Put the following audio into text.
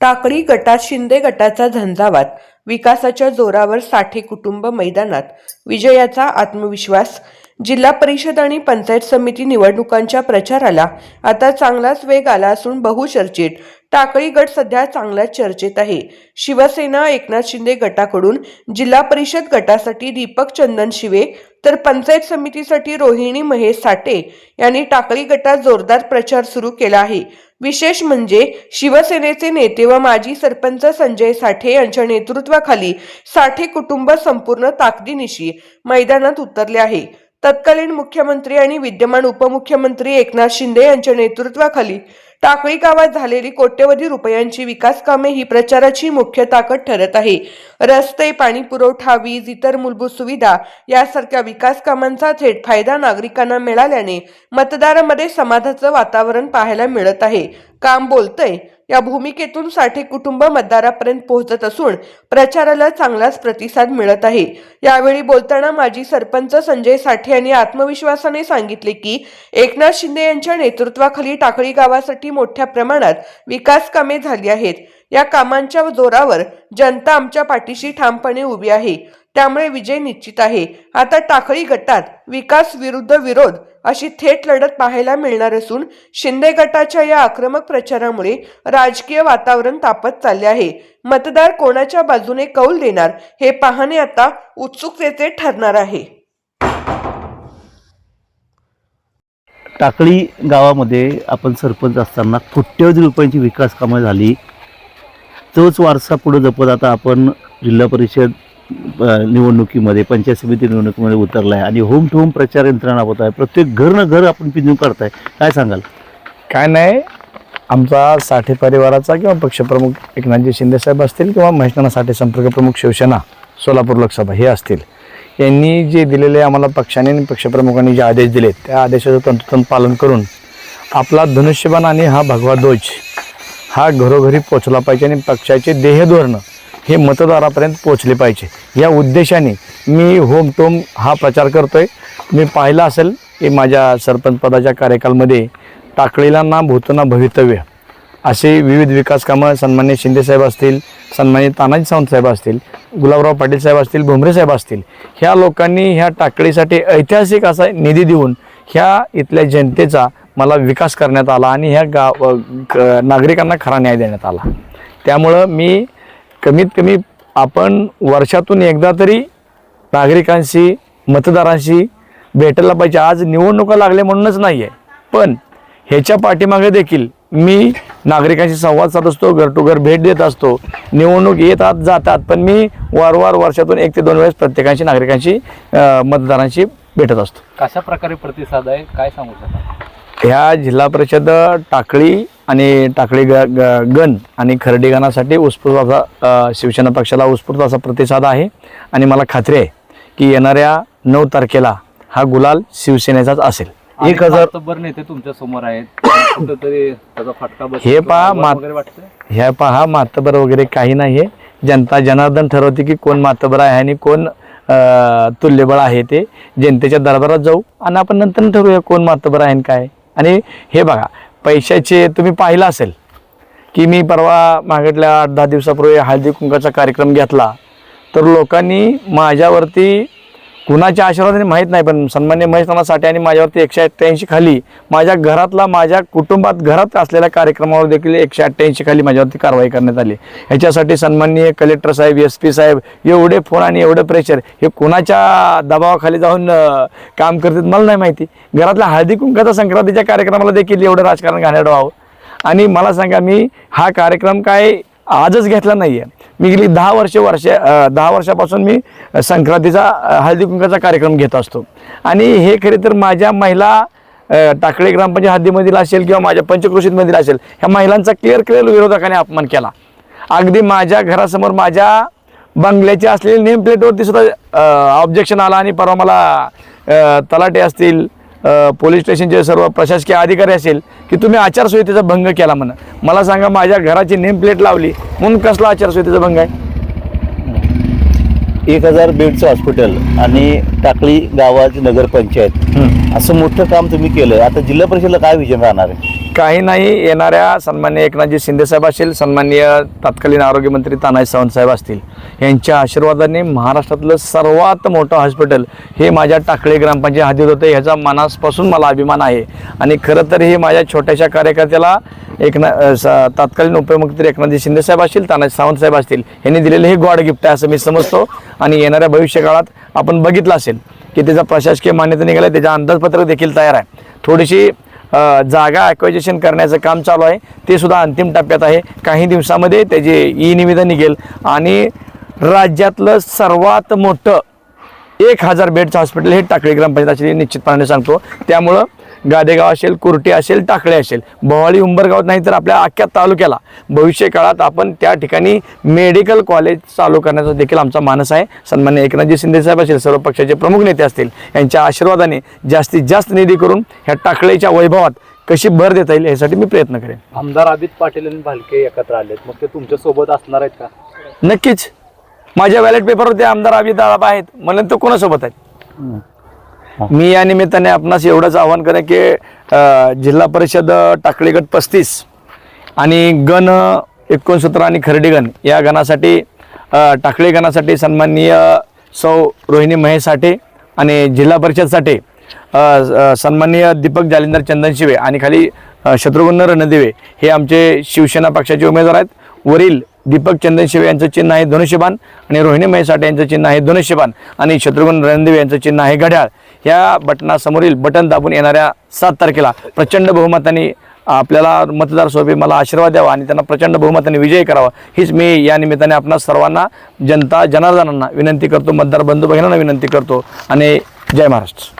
टाकळी गटात शिंदे गटाचा झंझावात विकासाच्या जोरावर साठे कुटुंब मैदानात विजयाचा आत्मविश्वास जिल्हा परिषद आणि पंचायत समिती निवडणुकांच्या प्रचाराला आता चांगलाच वेग आला असून बहुचर्चित टाकळी गट सध्या चांगल्याच चर्चेत आहे. शिवसेना एकनाथ शिंदे गटाकडून जिल्हा परिषद गटासाठी दीपक चंदन शिवे तर पंचायत समितीसाठी रोहिणी महेश साठे यांनी टाकळी गटात जोरदार प्रचार सुरू केला आहे. विशेष म्हणजे शिवसेनेचे नेते व माजी सरपंच संजय साठे यांच्या नेतृत्वाखाली साठे कुटुंब संपूर्ण ताकदीनिशी मैदानात उतरले आहे. तत्कालीन मुख्यमंत्री आणि विद्यमान उपमुख्यमंत्री एकनाथ शिंदे यांच्या नेतृत्वाखाली टाकळी गावात झालेली कोट्यवधी रुपयांची विकास कामे ही प्रचाराची मुख्य ताकद ठरत आहे. रस्ते पाणी पुरवठा वीज इतर मूलभूत सुविधा यासारख्या विकास कामांचा थेट फायदा नागरिकांना मिळाल्याने मतदारामध्ये समाधाचं वातावरण पाहायला मिळत आहे. काम बोलतंय या भूमिकेतून साठे कुटुंब मतदारापर्यंत पोहोचत असून प्रचाराला चांगलाच प्रतिसाद मिळत आहे. यावेळी बोलताना माजी सरपंच संजय साठे यांनी आत्मविश्वासाने सांगितले की एकनाथ शिंदे यांच्या नेतृत्वाखाली टाकळी गावासाठी मोठ्या प्रमाणात विकास कामे झाली आहेत. या कामांच्या जोरावर जनता आमच्या पाठीशी ठामपणे उभी आहे. त्यामुळे विजय निश्चित आहे. आता टाकळी गटात विकास विरुद्ध विरोध अशी थेट लढत पाहायला मिळणार असून शिंदे गटाच्या या आक्रमक प्रचारामुळे राजकीय वातावरण तापत चालले आहे. मतदार कोणाच्या बाजूने कौल देणार हे पाहणे आता उत्सुकतेचे ठरणार आहे. टाकळी गावामध्ये आपण सरपंच असताना कोट्यवधी रुपयांची विकास कामं झाली. तोच वारसा पुढे जपत आता आपण जिल्हा परिषद निवडणुकीमध्ये पंचायत समिती निवडणुकीमध्ये उतरला आहे आणि होम टू होम प्रचार यंत्रणा होत आहे प्रत्येक घरनं घर आपण पिंजून काढताय. काय सांगाल? काय नाही. आमचा साठे परिवाराचा किंवा पक्षप्रमुख एकनाथजी शिंदेसाहेब असतील किंवा महेशनाना साठे संपर्क प्रमुख शिवसेना सोलापूर लोकसभा हे असतील. यांनी जे दिलेले आम्हाला पक्षाने आणि पक्षप्रमुखांनी जे आदेश दिले त्या आदेशाचं तंतोतंत पालन करून आपला धनुष्यबाण आणि हा भगवा ध्वज हा घरोघरी पोचला पाहिजे आणि पक्षाचे देहधोरणं हे मतदारापर्यंत पोचले पाहिजे. या उद्देशाने मी होम टोम हा प्रचार करतो आहे मी पाहिला असेल की माझ्या सरपंच पदाच्या कार्यकालमध्ये टाकळीला ना भूतना भवितव्य. असे विविध विकास कामं सन्मान्य शिंदेसाहेब असतील सन्मान्य तानाजी सावंत साहेब असतील गुलाबराव पाटील साहेब असतील भुमरे साहेब असतील ह्या लोकांनी ह्या टाकळीसाठी ऐतिहासिक असा निधी देऊन ह्या इथल्या जनतेचा मला विकास करण्यात आला आणि ह्या गाव नागरिकांना खरा न्याय देण्यात आला. त्यामुळं मी कमीत कमी आपण वर्षातून एकदा तरी नागरिकांशी मतदारांशी भेटायला पाहिजे. आज निवडणुका लागल्या म्हणूनच नाही आहे पण ह्याच्या पाठीमागे देखील मी नागरिकांशी संवाद साधत असतो घर टू घर भेट देत असतो. निवडणूक येतात जातात पण मी वारंवार वर्षातून एक ते दोन वेळेस प्रत्येकांशी नागरिकांशी मतदारांशी भेटत असतो. कशा प्रकारे प्रतिसाद आहे? काय सांगू शकता? ह्या जिल्हा परिषद टाकळी आणि टाकळी ग ग- गण आणि खर्डी गणासाठी उत्स्फूर्त असा शिवसेना पक्षाला उत्स्फूर्त असा प्रतिसाद आहे. आणि मला खात्री आहे की येणाऱ्या नऊ तारखेला हा गुलाल शिवसेनेचाच असेल. एक हजार- नेते तुमच्यासमोर आहेत. कुठंतरी त्याचा फटका बसतो. हे पहा, मात- ह्या पहा मातबर वगैरे काही नाही आहे जनता जनार्दन ठरवते की कोण मातबर आहे आणि कोण तुल्यबळ आहे ते. जनतेच्या दरबारात जाऊ आणि आपण नंतर ठरवूया कोण मातबर आहे आणि काय. आणि हे बघा पैशाचे तुम्ही पाहिलं असेल की मी परवा मागटल्या आठ दहा दिवसापूर्वी हळदी कुंकाचा कार्यक्रम घेतला तर लोकांनी माझ्यावरती कुणाच्या आशीर्वादाने माहीत नाही पण सन्मान्य महेश नाना साठे आणि माझ्यावरती एकशे अठ्ठ्याऐंशी खाली माझ्या घरातला माझ्या कुटुंबात घरात असलेल्या कार्यक्रमावर देखील एकशे अठ्ठ्याऐंशी खाली माझ्यावरती कारवाई करण्यात आली. ह्याच्यासाठी सन्माननीय कलेक्टर साहेब एस पी साहेब एवढे फोन आणि एवढं प्रेशर हे कुणाच्या दबावाखाली जाऊन काम करतात मला नाही माहिती. घरातल्या हळदी कुंकाचा संक्रांतीच्या कार्यक्रमाला देखील एवढं राजकारण घाणेरडं व्हावं. आणि मला सांगा मी हा कार्यक्रम काय आजच घेतला नाही आहे मी गेली दहा वर्षे वर्ष दहा वर्षापासून मी संक्रांतीचा हळदी कुंकाचा कार्यक्रम घेत असतो. आणि हे खरे तर माझ्या महिला टाकळे ग्रामपंचायत हद्दीमधील असेल किंवा माझ्या पंचकृषीतमधील असेल ह्या महिलांचा क्लिअर क्लिअर विरोधकाने अपमान केला. अगदी माझ्या घरासमोर माझ्या बंगल्याची असलेली नेम प्लेटवरती सुद्धा ऑब्जेक्शन आला आणि परवा मला तलाटे असतील पोलीस स्टेशनचे सर्व प्रशासकीय अधिकारी असेल की तुम्ही आचारसंहितेचा भंग केला म्हणा. मला सांगा माझ्या घराची नेम प्लेट लावली म्हणून कसला आचारसंहितेचा भंग आहे? एक हजार बेडचं हॉस्पिटल आणि टाकळी गावाची नगरपंचायत. असं मोठं काम तुम्ही केलं. आता जिल्हा परिषदला काय विजन राहणार आहे? काही नाही येणाऱ्या सन्मान्य एकनाथजी शिंदेसाहेब असतील सन्मान्य तत्कालीन आरोग्यमंत्री तानाजी सावंतसाहेब असतील यांच्या आशीर्वादाने महाराष्ट्रातलं सर्वात मोठं हॉस्पिटल हे माझ्या टाकळे ग्रामपंचायत हद्दीत होतं. ह्याचा मनापासून मला अभिमान आहे. आणि खरं तर हे माझ्या छोट्याशा कार्यकर्त्याला एकना स- तत्कालीन उपमुख्यमंत्री एकनाथजी शिंदेसाहेब असतील तानाजी सावंतसाहेब असतील यांनी दिलेलं हे गॉड गिफ्ट आहे असं मी समजतो. आणि येणाऱ्या भविष्यकाळात आपण बघितलं असेल की त्याचा प्रशासकीय मान्यता निघाला त्याचा अंदाजपत्रक देखील तयार आहे. थोडीशी जागा ॲक्वायजेशन करण्याचं काम चालू आहे. ते सुद्धा अंतिम टप्प्यात आहे. काही दिवसामध्ये त्याचे ई निविदा निघेल. आणि राज्यातलं सर्वात मोठं एक हजार बेडचं हॉस्पिटल हे टाकळी ग्रामपंचायत असेल निश्चितपणाने सांगतो. त्यामुळं गादेगाव असेल कुर्टी असेल टाकळे असेल. भवाळी उंबरगावात नाही तर आपल्या अख्ख्या तालुक्याला. भविष्य काळात आपण त्या ठिकाणी मेडिकल कॉलेज चालू करण्याचा देखील आमचा मानस आहे. सन्मान्य एकनाथजी शिंदेसाहेब असेल सर्व पक्षाचे प्रमुख नेते असतील यांच्या आशीर्वादाने जास्तीत जास्त निधी करून ह्या टाकळीच्या वैभवात कशी भर देता येईल यासाठी मी प्रयत्न करेन. आमदार अभित पाटील आणि भालके एकत्र आलेत. मग ते तुमच्यासोबत असणार आहेत का? नक्कीच. माझ्या बॅलेट पेपरवर ते आमदार अभित आळाबा आहेत. म्हणून तो कोणासोबत आहेत? हो. मी या निमित्ताने आपणास एवढंच आवाहन करेन की जिल्हा परिषद टाकळीगट गट पस्तीस आणि गण एकोणसत्तर आणि खर्डीगण या गणासाठी टाकळी गणासाठी सन्माननीय सौ रोहिणी महेश साठे आणि जिल्हा परिषदसाठी सन्माननीय दीपक जालिंदर चंदन शिवे आणि खाली शत्रुघ्न रणदिवे हे आमचे शिवसेना पक्षाचे उमेदवार आहेत. वरील दीपक चंदन शिवे यांचं चिन्ह आहे धनुष्यबाण आणि रोहिणी महेसाटे यांचं चिन्ह आहे धनुष्यबाण आणि शत्रुघ्न रणदिवे यांचं चिन्ह आहे घड्याळ. या बटनासमोरील बटन दाबून येणाऱ्या सात तारखेला प्रचंड बहुमताने आपल्याला मतदार सोबे मला आशीर्वाद द्यावा आणि त्यांना प्रचंड बहुमताने विजयी करावा. हीच मी या निमित्ताने आपणा सर्वांना जनता जनार्दनांना विनंती करतो मतदार बंधू भगिनींना विनंती करतो. आणि जय महाराष्ट्र.